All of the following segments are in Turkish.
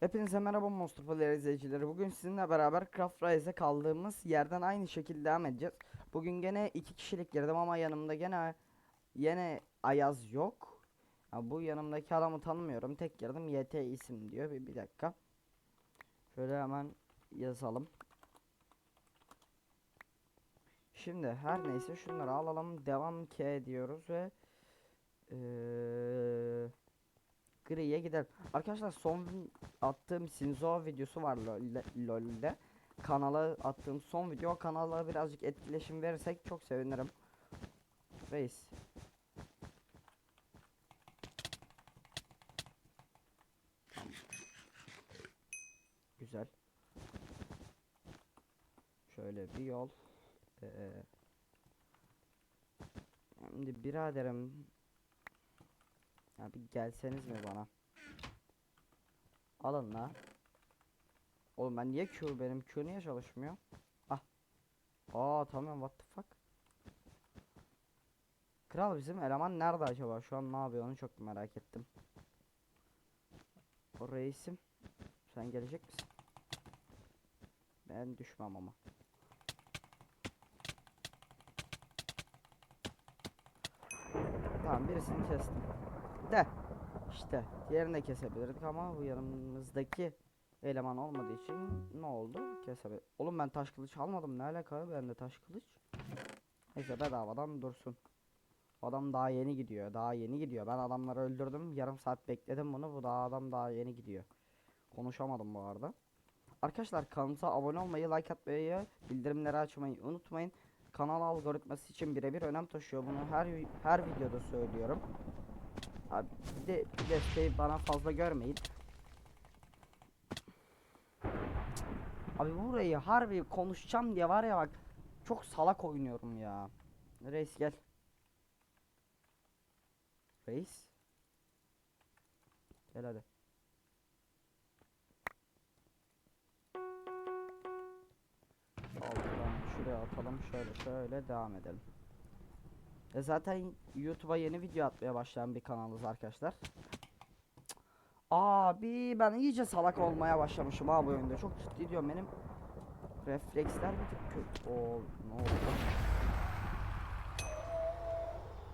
Hepinize merhaba Monster Player izleyicileri. Bugün sizinle beraber Craft Rise'e kaldığımız yerden aynı şekilde devam edeceğiz. Bugün gene iki kişilik girdim ama yanımda gene yine Ayaz yok. Ya bu yanımdaki adamı tanımıyorum. Tek girdim YT isim diyor. Bir, bir dakika. Şöyle hemen yazalım. Şimdi her neyse şunları alalım. Devam K diyoruz ve eee griye gidelim. Arkadaşlar son attığım Sinzo videosu var LoL'de. Kanala attığım son video. Kanala birazcık etkileşim verirsek çok sevinirim. Reis. Güzel. Şöyle bir yol. Ee, şimdi biraderim ya bir gelseniz mi bana? Alın la. Oğlum ben niye Q benim Q niye çalışmıyor? Ah. Aa tamam what the fuck. Kral bizim eleman nerede acaba? Şu an ne yapıyor onu çok merak ettim. O reisim. Sen gelecek misin? Ben düşmem ama. Tamam birisini kestim. De işte diğerini de kesebilirdik ama bu yanımızdaki eleman olmadığı için ne oldu? Kesebil. Oğlum ben taş kılıç almadım ne alaka bende taş kılıç. Neyse bedavadan dursun. Adam daha yeni gidiyor. Daha yeni gidiyor. Ben adamları öldürdüm. Yarım saat bekledim bunu. Bu daha adam daha yeni gidiyor. Konuşamadım bu arada. Arkadaşlar kanalımıza abone olmayı, like atmayı, bildirimleri açmayı unutmayın. Kanal algoritması için birebir önem taşıyor. Bunu her her videoda söylüyorum. Bir de bir desteği bana fazla görmeyin. Abi burayı harbi konuşacağım diye var ya bak çok salak oynuyorum ya. Reis gel. Reis. Gel hadi. Alttan şuraya atalım şöyle şöyle devam edelim. E zaten YouTube'a yeni video atmaya başlayan bir kanalız arkadaşlar. Abi ben iyice salak olmaya başlamışım ha bu oyunda. Çok ciddi diyorum benim refleksler bir kötü. Oo, ne oldu?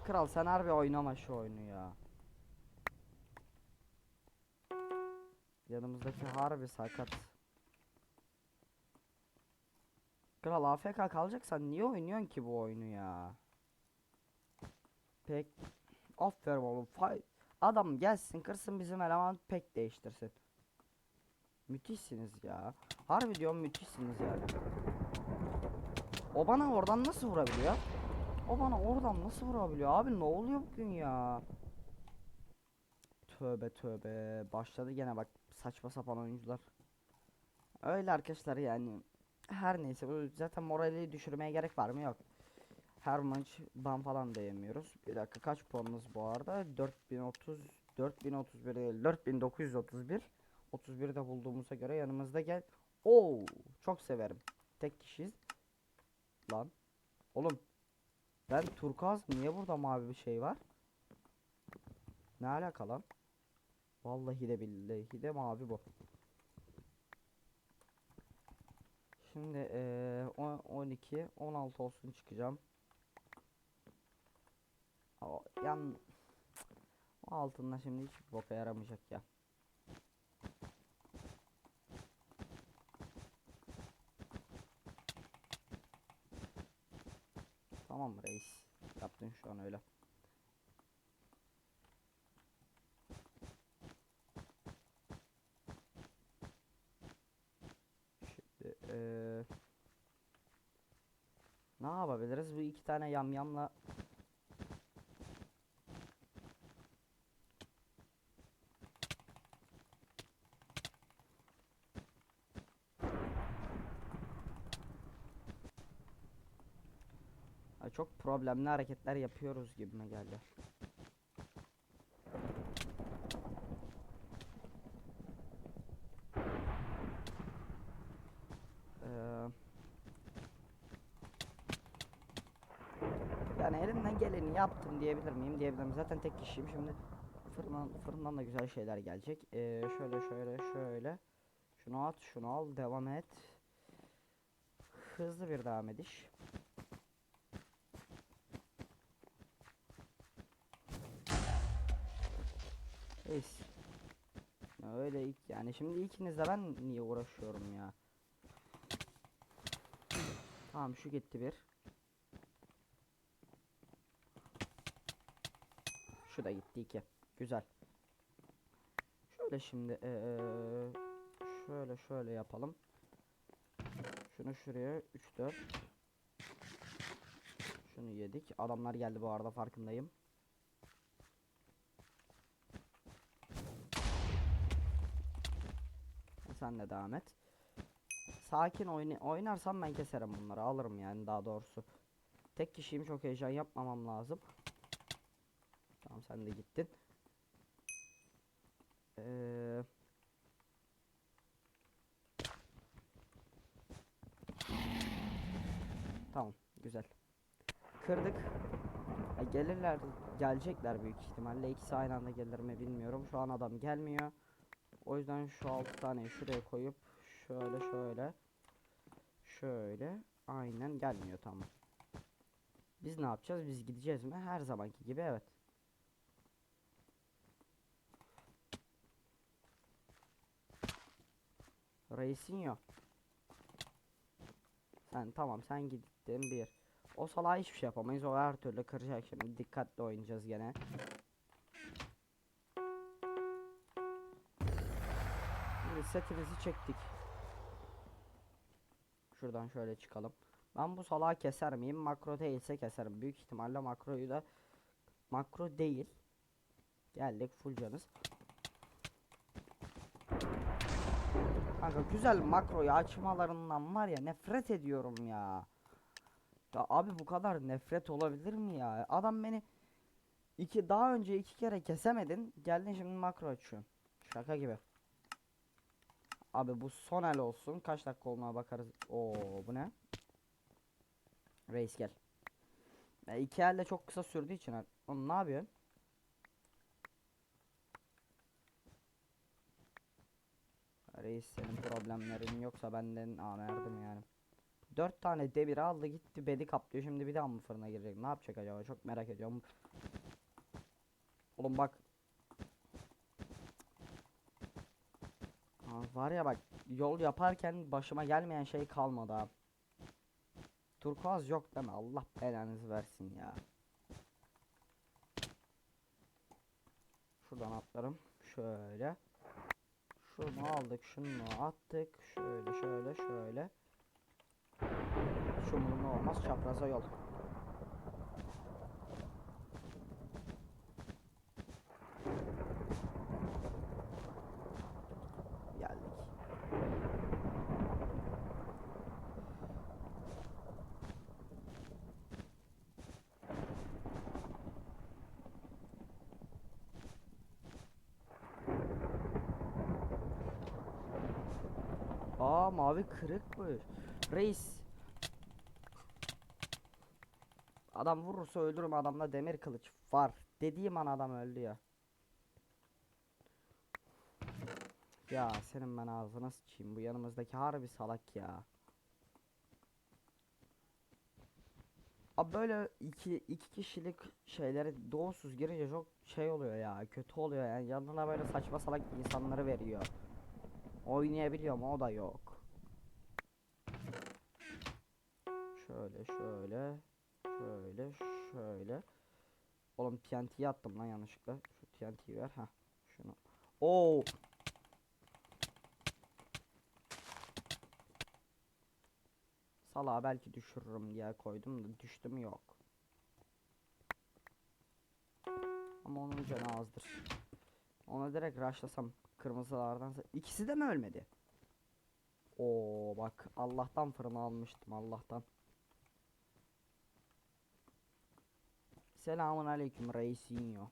Kral sen harbi oynama şu oyunu ya. Yanımızdaki harbi sakat. Kral AFK kalacaksan niye oynuyorsun ki bu oyunu ya? Pek aferin oğlum. Fay Adam gelsin kırsın bizim eleman pek değiştirsin. Müthişsiniz ya. Harbi diyorum müthişsiniz yani. O bana oradan nasıl vurabiliyor? O bana oradan nasıl vurabiliyor? Abi ne oluyor bugün ya? Tövbe tövbe. Başladı gene bak saçma sapan oyuncular. Öyle arkadaşlar yani. Her neyse bu zaten morali düşürmeye gerek var mı? Yok. Her maç ban falan da yemiyoruz. Bir dakika kaç puanımız bu arada? 4030 4031 değil 4931 31 de bulduğumuza göre yanımızda gel. Oo çok severim. Tek kişiyiz. Lan. Oğlum. Ben turkuaz niye burada mavi bir şey var? Ne alaka lan? Vallahi de billahi de mavi bu. Şimdi eee 12 16 olsun çıkacağım. O yan o altında şimdi hiç boka yaramayacak ya. Tamam reis. Yaptın şu an öyle. Şimdi eee ne yapabiliriz? Bu iki tane yamyamla Ay, çok problemli hareketler yapıyoruz gibime geldi. Eee Yani elimden geleni yaptım diyebilir miyim? Diyebilirim. Zaten tek kişiyim şimdi. fırından, fırından da güzel şeyler gelecek. Ee, şöyle şöyle şöyle. Şunu at, şunu al, devam et. Hızlı bir devam ediş. Ya Öyle ilk yani şimdi ikinizle ben niye uğraşıyorum ya? Tamam şu gitti bir. Şu da gitti iki. Güzel. Şöyle şimdi eee, şöyle şöyle yapalım. Şunu şuraya 3 4. Şunu yedik. Adamlar geldi bu arada farkındayım. Sen de devam et. Sakin oyna oynarsam ben keserim bunları. Alırım yani daha doğrusu. Tek kişiyim çok heyecan yapmamam lazım. Tamam sen de gittin. Ee, Tamam güzel. Kırdık. Ya gelirler gelecekler büyük ihtimalle. İkisi aynı anda gelir mi bilmiyorum. Şu an adam gelmiyor. O yüzden şu altı tane şuraya koyup şöyle şöyle şöyle aynen gelmiyor tamam. Biz ne yapacağız? Biz gideceğiz mi? Her zamanki gibi evet. Reisinho. Sen tamam sen gittin bir. O salağa hiçbir şey yapamayız. O her türlü kıracak şimdi. Dikkatli oynayacağız gene. Setimizi çektik. Şuradan şöyle çıkalım. Ben bu salağı keser miyim? Makro değilse keserim. Büyük ihtimalle makroyu da makro değil. Geldik full canız. Kanka güzel makroyu açmalarından var ya nefret ediyorum ya. Ya abi bu kadar nefret olabilir mi ya? Adam beni iki daha önce iki kere kesemedin. Geldin şimdi makro açıyorsun. Şaka gibi. Abi bu son el olsun. Kaç dakika olduğuna bakarız. Oo bu ne? Reis gel. Ya iki elde çok kısa sürdüğü için oğlum ne yapıyorsun? Reis senin problemlerin yoksa benden amerdim yani. Dört tane demir aldı gitti bedi kaplıyor şimdi bir daha mı fırına girecek ne yapacak acaba çok merak ediyorum. Oğlum bak. Aa, var ya bak yol yaparken başıma gelmeyen şey kalmadı ha. Turkuaz yok deme Allah belanızı versin ya. Şuradan atlarım şöyle. Şunu aldık, şunu attık. Şöyle, şöyle, şöyle. Şumurun olmaz, çapraza yol. Geldik. Aa mavi kırıkmış. Reis. Adam vurursa öldürürüm adamda demir kılıç var. Dediğim an adam öldü ya. Ya senin ben ağzına sıçayım. Bu yanımızdaki harbi salak ya. Abi böyle iki, iki kişilik şeylere doğusuz girince çok şey oluyor ya. Kötü oluyor yani. Yanına böyle saçma salak insanları veriyor. Oynayabiliyor mu? O da yok. Şöyle şöyle şöyle şöyle. Oğlum TNT'yi attım lan yanlışlıkla. Şu TNT'yi ver ha. Şunu. Oo. Salağa belki düşürürüm diye koydum da düştüm yok. Ama onun canı azdır. Ona direkt rushlasam kırmızılardan ikisi de mi ölmedi? Oo bak Allah'tan fırına almıştım Allah'tan. Selamun aleyküm reisinho.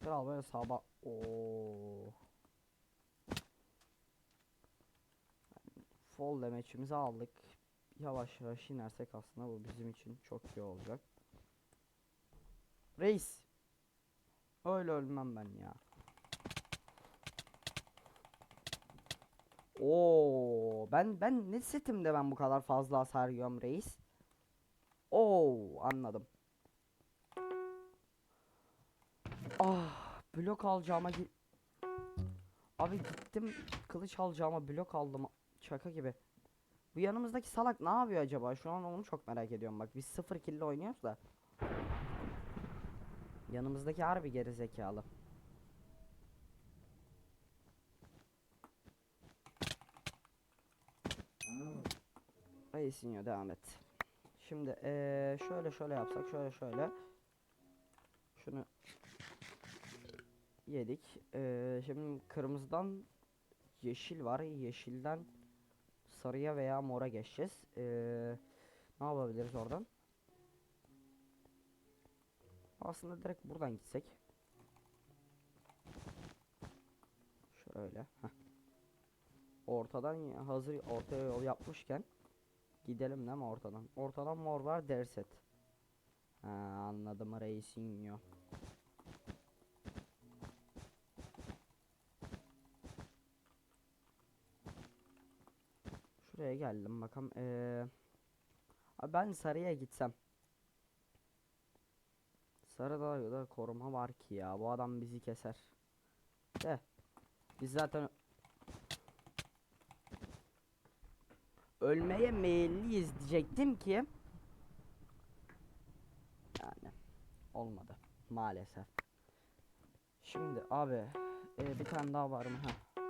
Kral böyle sabah Oo. Fall damage'imizi aldık. yavaş yavaş inersek aslında bu bizim için çok iyi olacak. Reis. Öyle ölmem ben ya. Oo, ben ben ne setimde ben bu kadar fazla hasar yiyorum reis? Oo, anladım. Ah, blok alacağıma gi- Abi gittim kılıç alacağıma blok aldım. Şaka gibi. Bu yanımızdaki salak ne yapıyor acaba? Şu an onu çok merak ediyorum bak. Biz sıfır kill oynuyoruz da. Yanımızdaki harbi geri zekalı. Reisinho devam et. Şimdi eee şöyle şöyle yapsak şöyle şöyle. Şunu yedik. Eee, şimdi kırmızıdan yeşil var. Yeşilden sarıya veya mora geçeceğiz. Eee, ne yapabiliriz oradan? Aslında direkt buradan gitsek. Şöyle. heh. Ortadan hazır ortaya yol yapmışken gidelim değil mi ortadan? Ortadan mor var derset. Ha, anladım Reisinho. Şuraya geldim bakalım. Ee, ben sarıya gitsem. Sarıda da koruma var ki ya. Bu adam bizi keser. De. Biz zaten ölmeye meyilliyiz diyecektim ki. Yani olmadı maalesef. Şimdi abi e, bir tane daha var mı? Heh.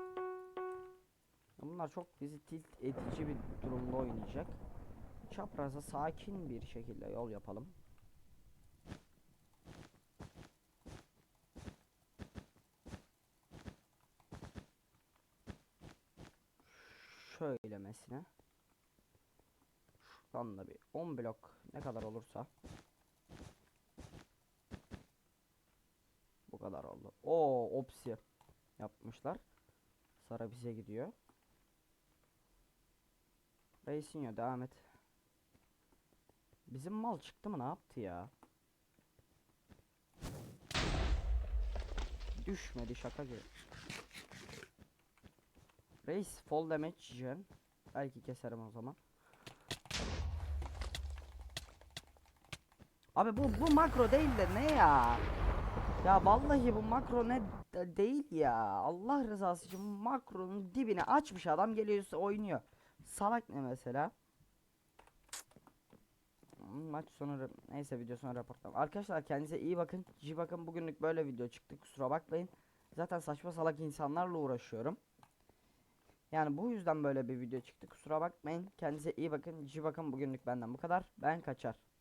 Bunlar çok bizi tilt edici bir durumda oynayacak. Çapraza sakin bir şekilde yol yapalım. Şöylemesine. Şuradan da bir 10 blok ne kadar olursa. Bu kadar oldu. Oo, opsi yapmışlar. Sara bize gidiyor. Reisinho devam et. Bizim mal çıktı mı ne yaptı ya? Düşmedi şaka gibi. Reis fall damage. Belki keserim o zaman. Abi bu bu makro değil de ne ya? Ya vallahi bu makro ne de- değil ya. Allah rızası için makronun dibine açmış adam geliyor oynuyor. Salak ne mesela? Hmm, Maç sonu neyse video sonu raportlama. Arkadaşlar kendinize iyi bakın. G bakın bugünlük böyle video çıktı. Kusura bakmayın. Zaten saçma salak insanlarla uğraşıyorum. Yani bu yüzden böyle bir video çıktı. Kusura bakmayın. Kendinize iyi bakın. G bakın bugünlük benden bu kadar. Ben kaçar.